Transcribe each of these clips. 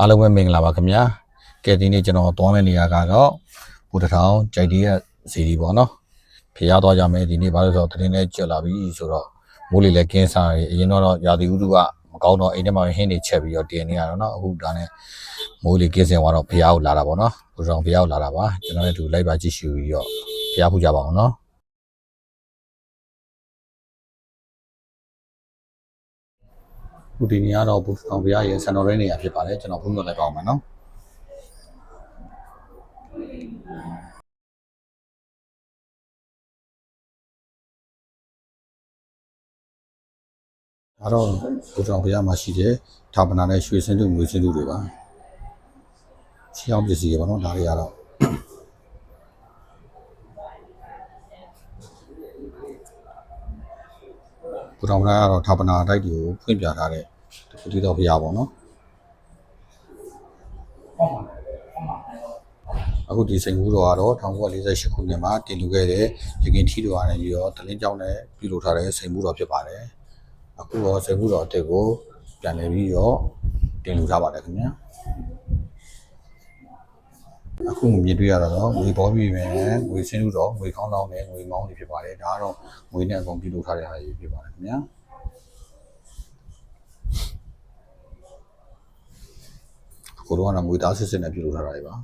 အားလုံးပဲမင်္ဂလာပါခင်ဗျာကဲဒီနေ့ကျွန်တော်သွားမယ့်နေရာကတော့ဘူတထောင်ကြိုက်တီးရဲ့စီဒီပေါ့နော်ဖျားသွားကြမယ်ဒီနေ့ဘာလို့လဲဆိုတော့တင်းနဲ့ကြွလာပြီဆိုတော့မိုးလေလည်းကင်းစားရအရင်တော့ရာသီဥတုကမကောင်းတော့အိမ်ထဲမှာဟင်းတွေချက်ပြီးတော့တင်နေရတော့နော်အခုဒါနဲ့မိုးလေကင်းစင်သွားတော့ဖျားကိုလာတာပေါ့နော်ဘူတထောင်ဖျားကိုလာတာပါကျွန်တော်လည်းဒီလိုက်ပါကြည့်ရှုပြီးတော့ဖျားဖူးကြပါအောင်နော် ခုဒီနေရာတော့ဘူတထောင်ဖျားရဲ့စံတော်ရဲနေရာဖြစ်ပါတယ်ကျွန်တော်ဖုန်းတော့လိုက်ပါအောင်မယ်နော်ဒါတော့ဘုရားဘုရားမှာရှိတဲ့ဌာပနာနဲ့ရွှေစင်းတို့ငွေစင်းတို့တွေပါရှင်းအောင်ပစ္စည်းတွေပါနော်ဒါတွေကတော့ ဘုရားဘုရားကတော့ဌာပနာတိုက်တွေကိုဖွင့်ပြထားတဲ့ဒီတိတော်ဘုရားပေါ့နော်အခုဒီစိန်ကူးတော်ကတော့1948ခုနှစ်မှာတင်လူခဲ့တဲ့ရခင်ထီတော်ကနေပြီးတော့တလင်းကျောင်းနဲ့ပြုလုပ်ထားတဲ့စိန်ကူးတော်ဖြစ်ပါတယ်အခုတော့စေဘူးတော်အတက်ကိုပြန်လည်ပြီးတော့တင်လူထားပါတယ်ခင်ဗျာ အခုမြင်တွေ့ရတာတော့ငွေပေါ်ပြီးပဲငွေစင်းလူတော်ငွေကောင်းလောင်းနဲ့ငွေမောင်းတွေဖြစ်ပါတယ်ဒါကတော့ငွေနဲ့အကုန်ပြုလုပ်ထားတဲ့ဟာတွေဖြစ်ပါတယ်ခင်ဗျာကိုတော့ကငွေသားစစ်စစ်နဲ့ပြုလုပ်ထားတာတွေပါ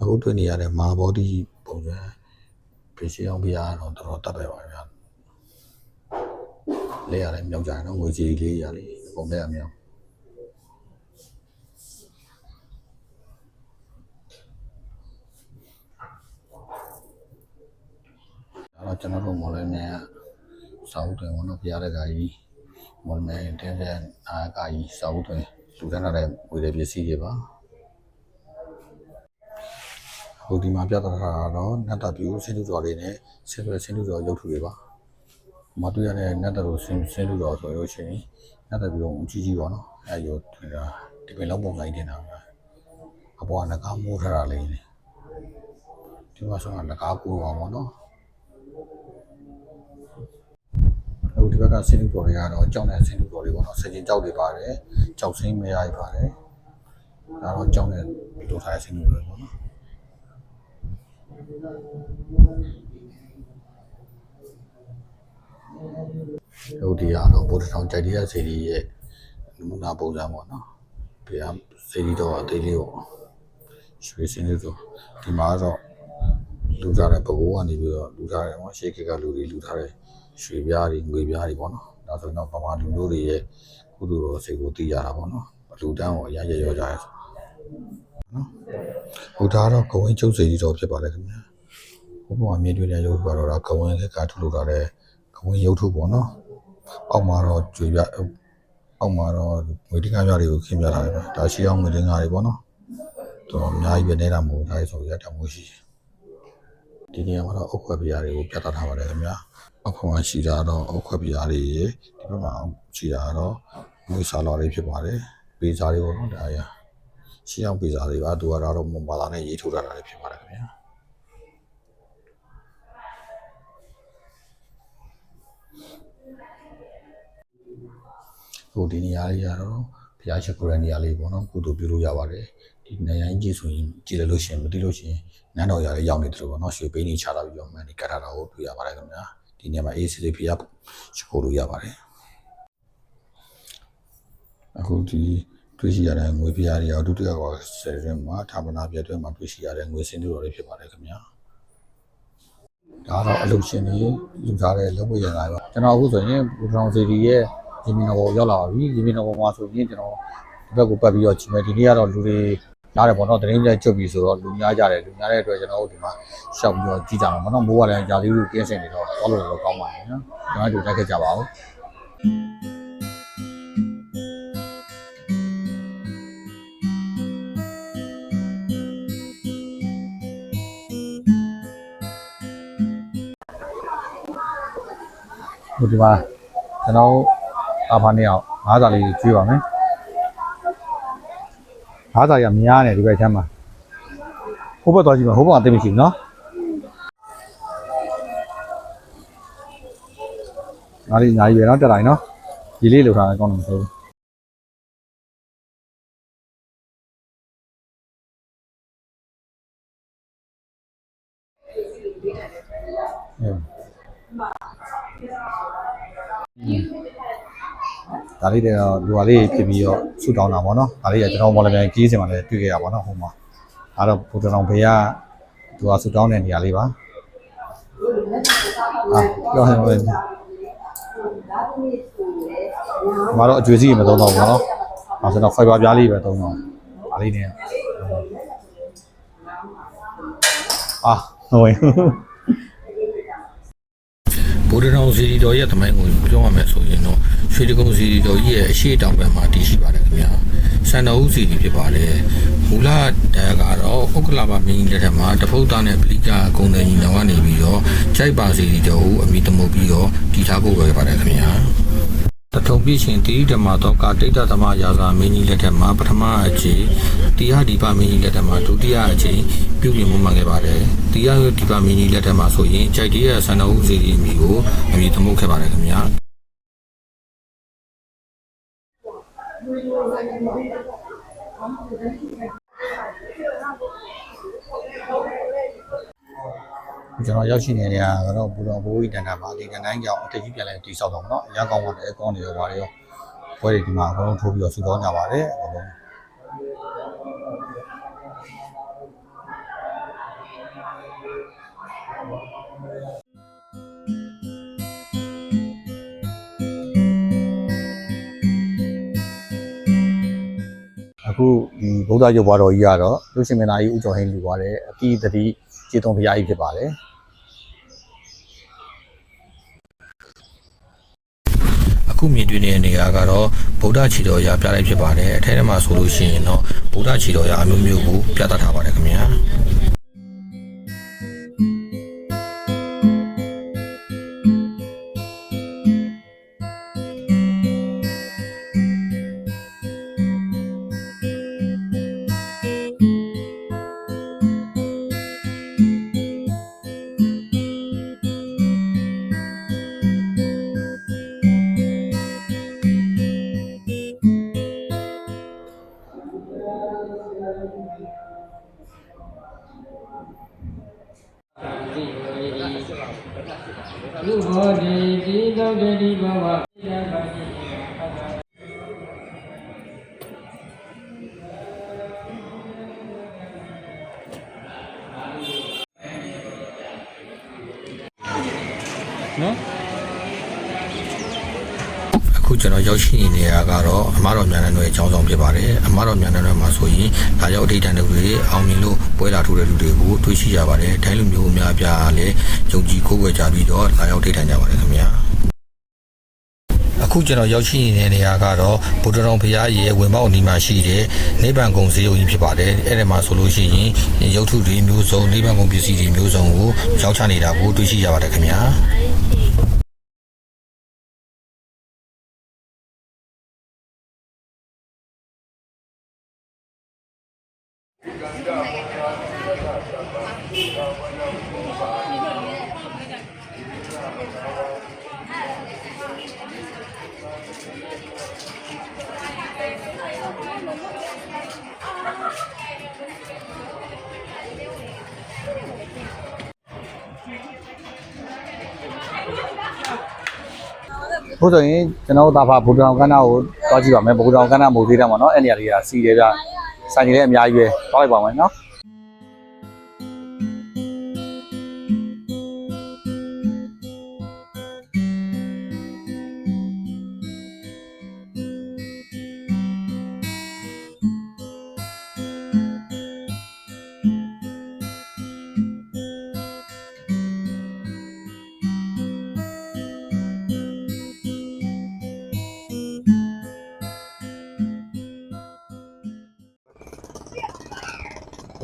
အခုတွေ့နေရတဲ့မာဘောဒီပုံစံဖေရှိအောင်ပြရတော့တော်တော်တတ်ပဲပါဗျာလဲရတယ်မြောက်ကြတယ်နော်ငွေကြီးလေးရလေးပုံလဲရမြောက်အဲ့တော့ ကျွန်တော်တို့မော်လမြိုင်ကစာအုပ်တွေဘောနော်ပြရတဲ့ကကြီးမော်လမြိုင်တင်းတဲ့အာကကြီးစာအုပ်တွေလူတန်းတဲ့ဝေတဲ့ပစ္စည်းတွေပါဟိုဒီမှာပြသထားတာတော့နတ်တပြူဆင်းလူတော်လေးနဲ့ဆင်းရဲဆင်းလူတော်ရုပ်ထုတွေပါ။မတွေ့ရတဲ့နတ်တလူဆင်းဆင်းလူတော်ဆိုလို့ရှိရင်နတ်တပြူအကြီးကြီးပါနော်။အဲရောထင်တာဒီပင်လုံးပုံစံတင်တာပဲ။အပေါ်ကငကားမိုးထားတာလေးနေ။ဒီမှာဆိုတော့ငကားကိုပါပေါ့နော်။ ဒီဘက်ကဆင်းလူတော်တွေကတော့ကြောက်တဲ့ဆင်းလူတော်တွေပေါ့နော်။စကြင်ကြောက်တွေပါတယ်။ကြောက်ဆင်းမရရပါတယ်။ဒါတော့ကြောက်တဲ့လူထားတဲ့ဆင်းလူတွေပေါ့နော်။ဟိုဒီကတော့ဗုဒ္ဓထောင်ကြိုက်တရားစေတီရဲ့နမူနာပုံစံပေါ့နော်ဘုရားစေတီတော်အသေးလေးပေါ့ရွှေစင်းလေးဆိုဒီမှာတော့ လူထားတဲ့ဘကိုးကနေပြီးတော့လူထားတယ်ပေါ့ရှေးခေတ်ကလူတွေလူထားတဲ့ရွှေပြားတွေငွေပြားတွေပေါ့နော်ဒါဆိုရင်တော့ဗမာလူမျိုးတွေရဲ့ကုသိုလ်တော်စိတ်ကိုသိရတာပေါ့နော်လူတန်းကိုအရရရောကြရဲဆိုနော်ဟိုဒါကတော့ကဝင်းကျုပ်စေတီတော်ဖြစ်ပါတယ်ခင်ဗျာဘုရားမြင်တွေ့တဲ့ရုပ်ကတော့ဒါကဝင်းလက်ကထုတ်လုပ်ထားတဲ့ကဝင်းရုပ်ထုပေါ့နော်အောက်မှာတော့ကြွေပြအောက်မှာတော့ငွေတင်ကားပြတွေကိုခင်းပြထားတယ်ပဲဒါရှိအောင်ငွေတင်ကားတွေပေါ့နော်တော်တော်အများကြီးပဲနေတာမဟုတ်ဒါဆိုရတမိုးရှိ ဒီနေရာမှာတော့အုတ်ခွက်ပြားတွေကိုပြသထားပါတယ်ခင်ဗျာအောက်ခွက်မှာရှိတာတော့အုတ်ခွက်ပြားတွေရေဒီဘက်မှာရှိတာတော့ငွေစာလော်တွေဖြစ်ပါတယ်ပေးစားတွေပေါ့နော်ဒါရရှိအောင်ပေးစားတွေပါသူကတော့မွန်ဘာသာနဲ့ရေးထိုးထားတာလည်းဖြစ်ပါတယ်ခင်ဗျာဟိုဒီနေရာလေးကတော့ဘု ရားရှိခိုးတဲ့နေရာလေးပေါ့နော်ကုသိုလ်ပြုလို့ရပါတယ်ဒီနေရာကြီးဆိုရင်ကြည့်လို့ရှိရင်မသိလို့ရှိရင်နန်းတော်ရလေးရောက်နေတယ်လို့ပေါ့နော်ရွှေပိန်းကြီးချတာပြီးတော့မှန်ဒီကတ်ထားတာကိုတွေ့ရပါတယ်ခင်ဗျာဒီနေရာမှာအေးစီလေးဘုရားရှိခိုးလို့ရပါတယ်အခုဒီတွေ့ရှိရတဲ့ငွေပြားတွေအဒုတိယကဆယ်ရင်မှာဌာပနာပြတဲ့မှာတွေ့ရှိရတဲ့ငွေစင်းတွေတော်တွေဖြစ်ပါတယ်ခင်ဗျာဒါတော့အလုပ်ရှင်တွေလူထားတဲ့လုပ်ဝရလာပါကျွန်တော်အခုဆိုရင်ဘူထောင်စီဒီရဲ့ ဒီမီနော်ဘောရောက်လာပါပြီဒီမီနော်ဘောမှာဆိုရင်ကျွန်တော်ဒီဘက်ကိုပတ်ပြီးတော့ချိန်မယ်ဒီနေ့ကတော့လူတွေရားတယ်ပေါ့နော်တရင်ကျကျွတ်ပြီဆိုတော့လူများကြတယ်လူများတဲ့အတွက်ကျွန်တော်တို့ဒီမှာရှောက်ပြီးတော့ကြည့်ကြမှာပေါ့နော်မိုးကလည်းကြာသေးလို့ကင်းစင်နေတော့တော့လို့တော့ကောင်းပါတယ်နော်ကျွန်တော်တို့တက်ခဲ့ကြပါဦးဒီမှာကျွန်တော် အဖာနှစ်ယောက်ငါးစာလေးကျွေးပါမယ်ငါးစာရများနေဒီဘက်ချမ်းမှာဟိုဘက်သွားကြည့်ပါဟိုဘက်ကသိမရှိဘူးနော်ငါလေးအများကြီးပဲနော်တက်တိုင်းနော်ဒီလေးလိုထားတယ်ကောင်းတယ်မဟုတ်ဘူး ဒါလေးတော့လူဟာလေးဖြစ်ပြီးတော့ဆူတောင်းတာပေါ့နော်ဒါလေးကကျွန်တော်မော်လမြိုင်ကြီးစင်မှာလည်းတွေ့ခဲ့ရပါတော့ဟိုမှာအဲ့တော့ဘုဒ္ဓတော်ဘေးကသူကဆူတောင်းတဲ့နေရာလေးပါအာပြောဟဲ့မယ်ဒီမှာတော့အကျွေးစီးမသုံးတော့ဘူးနော်အဲဆိုတော့ fiber ပြားလေးပဲသုံးတော့ဒါလေးနဲ့အာဟုတ်ဝင်ဗုဒ္ဓတော်စီရီတော်ရဲ့သမိုင်းကိုပြောရမယ်ဆိုရင်တော့ ရွှေတကုံစီရီတော်ကြီးရဲ့အရှိတောင်ဘက်မှာတည်ရှိပါတယ်ခင်ဗျာစန္ဒဦးစီရီဖြစ်ပါတယ်မူလတည်းကတော့ဥက္ကလာပမင်းကြီးလက်ထက်မှာတဖုတ်သားနဲ့ပလိကာဂုံတယ်ကြီးနောင်ကနေပြီးတော့ကြိုက်ပါစီရီတော်ကိုအမိတမုတ်ပြီးတော့တည်ထားဖို့ပဲပါတယ်ခင်ဗျာတထုံပြည့်ရှင်တိဓမ္မတော်ကဒိဋ္ဌသမရာဇာမင်းကြီးလက်ထက်မှာပထမအကြိမ်တရားဒီပါမင်းကြီးလက်ထက်မှာဒုတိယအကြိမ်ပြုပြင်မှုမှန်ခဲ့ပါတယ်တရားဒီပါမင်းကြီးလက်ထက်မှာဆိုရင်ကြိုက်တည်းရဲ့စန္ဒဦးစီရီမိကိုအမိတမုတ်ခဲ့ပါတယ်ခင်ဗျာ ကျွန်တော်ရောက်ရှိနေတဲ့နေရာကတော့ဘူတော်ဘိုးကြီးတန်တာပါဒီတန်တိုင်းကြောင့်အတကြီးပြန်လဲတိဆောက်တော့မနော်အရကောင်းပါတယ်အကောင်းတွေရောပါတယ်ရောပွဲတွေဒီမှာအကုန်လုံးထိုးပြီးတော့ဆူတောင်းကြပါတယ်အကုန်လုံး အခုဒီဗုဒ္ဓရုပ်ဘွားတော်ကြီးကတော့လူရှင်မင်းသားကြီးဦးကျော်ဟင်းလူသွားတယ်အတိတတိကျေတုံဘုရားကြီးဖြစ်ပါတယ်အခုမြင်တွေ့နေတဲ့နေရာကတော့ဗုဒ္ဓခြေတော်ရာပြလိုက်ဖြစ်ပါတယ်အထက်ထဲမှာဆိုလို့ရှိရင်တော့ဗုဒ္ဓခြေတော်ရာအမျိုးမျိုးကိုပြသထားပါတယ်ခင်ဗျာ လူဘောဒီဒီသောတတိဘဝယံပါတိနော် အခုကျွန်တော်ရောက်ရှိနေနေရာကတော့အမတော်မြန်တဲ့တွေအကြောင်းဆောင်ဖြစ်ပါတယ်အမတော်မြန်တဲ့တွေမှာဆိုရင်ဒါရောက်အထိတ်တန်တွေအောင်မြင်လို့ပွဲလာထိုးတဲ့လူတွေကိုတွေ့ရှိရပါတယ်တိုင်းလူမျိုးအများအပြားလည်းယုံကြည်ကိုးကွယ်ကြပြီးတော့လာရောက်ထိတ်တန်ကြပါတယ်ခင်ဗျာအခုကျွန်တော်ရောက်ရှိနေတဲ့နေရာကတော့ဗုဒ္ဓတော်ဘုရားရဲ့ဝင်ပေါက်အနီးမှာရှိတဲ့နိဗ္ဗာန်ကုံဈေးုံကြီးဖြစ်ပါတယ်အဲ့ဒီမှာဆိုလို့ရှိရင်ရုပ်ထုတွေမျိုးစုံနိဗ္ဗာန်ကုံပစ္စည်းတွေမျိုးစုံကိုရောက်ချနေတာကိုတွေ့ရှိရပါတယ်ခင်ဗျာ ဘုဆိုရင်ကျွန်တော်တို့ဒါဖာဘူတောင်ကန်းနာကိုတွားကြည့်ပါမယ်ဘူတောင်ကန်းနာမိုးသေးတယ်မှာနော်အဲ့နေရာလေးကစီတယ်ဗျစိုင်ကြီးလည်းအများကြီးပဲတွားလိုက်ပါမယ်နော်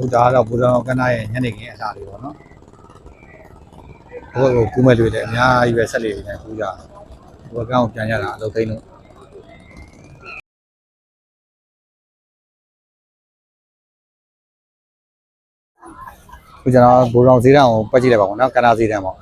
ဟိုဒါကတော့ဘူတောင်ကန်းနာရဲ့ညနေခင်းအစားလေးပေါ့နော်ဘိုးကိုကူးမဲ့တွေလည်းအများကြီးပဲဆက်လေးနေကူးကြဘိုးကောင်ပြန်ရတာအလုပ်သိမ်းလို့ခုကျွန်တော်ဘူတောင်ဈေးတန်းကိုပတ်ကြည့်လိုက်ပါဦးနော်ကန္နာဈေးတန်းပေါ့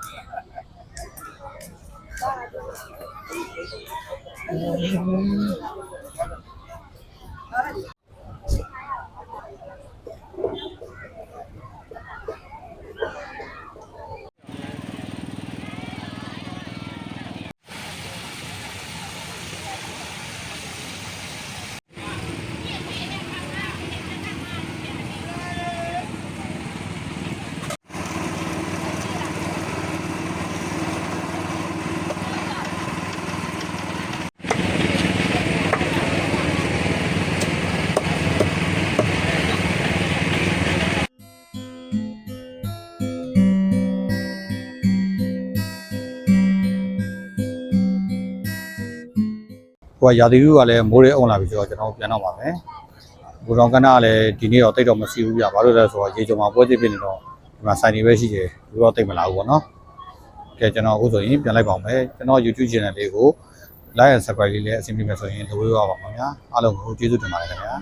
ဟိုကရာသီဥတုကလည်းမိုးရေအုံလာပြီဆိုတော့ကျွန်တော်ပြန်တော့ပါမယ်ဘူတော်ကနကလည်းဒီနေ့တော့တိတ်တော့မရှိဘူးပြဘာလို့လဲဆိုတော့ရေကြုံမှာပွဲတိဖြစ်နေတော့ဒီမှာစိုင်နေပဲရှိတယ်ဘူးတော့တိတ်မလာဘူးပေါ့နော်ကဲကျွန်တော်အခုဆိုရင်ပြန်လိုက်ပါအောင်မယ်ကျွန်တော် YouTube channel လေးကို like and subscribe လေးလည်းအဆင်ပြေမယ်ဆိုရင်လုပ်ရပါပါမယ်ခင်ဗျာအားလုံးကိုကျေးဇူးတင်ပါတယ်ခင်ဗျာ